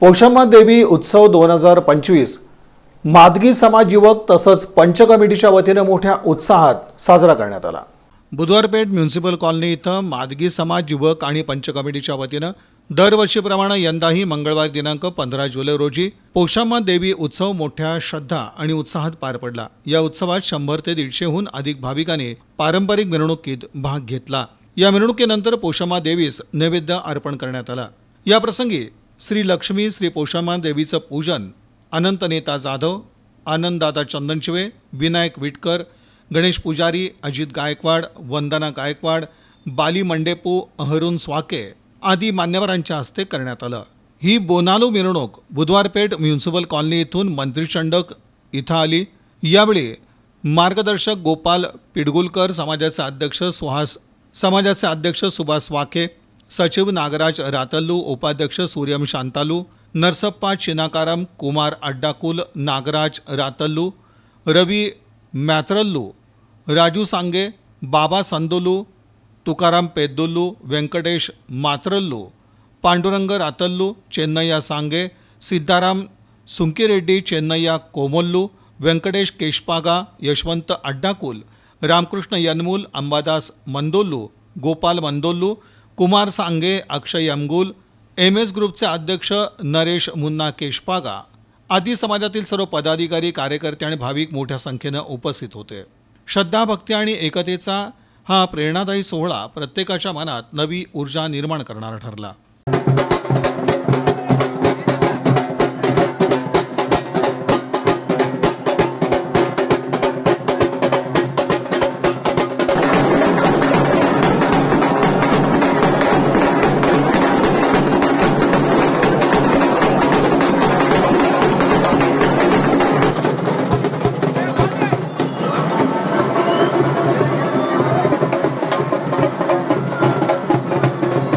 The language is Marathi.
पौषम्मा देवी उत्सव दोन हजार पंचवीस. मादगी समाज युवक तसंच पंच कमिटीच्या वतीनं मोठ्या उत्साहात साजरा करण्यात आला. बुधवारपेठ म्युन्सिपल कॉलनी इथं मादगी समाज युवक आणि पंच कमिटीच्या वतीनं दरवर्षीप्रमाणे यंदाही मंगळवार दिनांक पंधरा जुलै रोजी पौषाम्मा देवी उत्सव मोठ्या श्रद्धा आणि उत्साहात पार पडला. या उत्सवात शंभर ते दीडशेहून अधिक भाविकांनी पारंपरिक मिरवणुकीत भाग घेतला. या मिरवणुकीनंतर पौषाम्मा देवीस नैवेद्य अर्पण करण्यात आला. या प्रसंगी श्री लक्ष्मी श्री पौषाम्मा देवीचं पूजन अनंत नेता जाधव आनंददादा चंदनशिवे विनायक विटकर गणेश पुजारी अजित गायकवाड वंदना गायकवाड बाली मंडेपू अहरुण स्वाके आदी मान्यवरांच्या हस्ते करण्यात आलं. ही बोनालू मिरवणूक बुधवारपेठ म्युन्सिपल कॉलनी इथून मंत्री चंडक इथं आली. यावेळी मार्गदर्शक गोपाल पिडगुलकर समाजाचे अध्यक्ष सुहास समाजाचे अध्यक्ष सुभाष वाके सचिव नागराज रातल्लू उपाध्यक्ष सूर्यम शांतालू नरसप्पा चिनाकाराम कुमार अड्डाकुल नागराज रातल्लू रवी मॅत्रल्लू राजू सांगे बाबा संदोलू तुकाराम पेद्दुल्लू व्यंकटेश मात्रल्लू पांडुरंग रातल्लू चेन्नय्या सांगे सिद्धाराम सुंकीरेड्डी चेन्नय्या कोमोल्लू व्यंकटेश केशपागा यशवंत अड्डाकुल रामकृष्ण यनमूल अंबादास मंदोल्लू गोपाल मंदोल्लू कुमार सांगे अक्षय यमगुल एम एस ग्रुपचे अध्यक्ष नरेश मुन्ना केशपागा आदी समाजातील सर्व पदाधिकारी कार्यकर्ते आणि भाविक मोठ्या संख्येनं उपस्थित होते. श्रद्धा भक्ती आणि एकतेचा हा प्रेरणादायी सोहळा प्रत्येकाच्या मनात नवी ऊर्जा निर्माण करणारा ठरला.